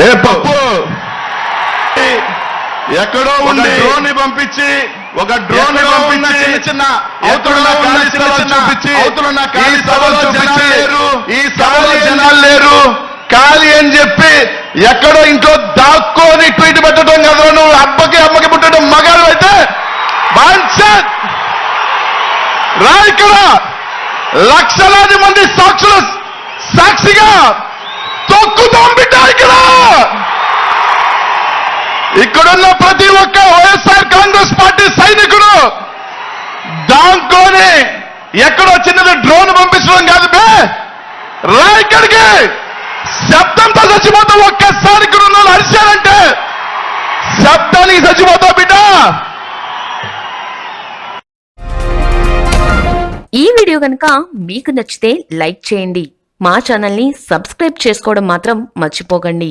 ఏ పప్పు? ఎక్కడో ఉండి డ్రోన్ని పంపించి ఒక డ్రోన్ పంపించి చిన్న చూపించి ఖాళీ సభలు చూపించి ఈ సభలో జనాలు లేరు ఖాళీ అని చెప్పి ఎక్కడో ఇంట్లో దాక్కొని ట్వీట్ పెట్టడం కదా నువ్వు? అబ్బకి అమ్మకి పుట్టడం మగాడు అయితే రా ఇక్కడ! లక్షలాది మంది సాక్షుల సాక్షిగా తొక్కుతాం బిడ్డ ఇక్కడ! ఉన్న ప్రతి ఒక్క వైఎస్ఆర్ కాంగ్రెస్ పార్టీ సైనికుడు దాంట్లోనే ఎక్కడో చిన్నది డ్రోన్ పంపించడం కాదు బే. రా ఇక్కడికి. శబ్దంతో చచ్చిపోతా ఒక్క ఇక్కడ ఉన్న వాళ్ళు అరిచారంటే శబ్దానికి చచ్చిపోతావు బిడ్డ. ఈ వీడియో కనుక మీకు నచ్చితే లైక్ చేయండి. మా ఛానల్ని సబ్స్క్రైబ్ చేసుకోవడం మాత్రం మర్చిపోకండి.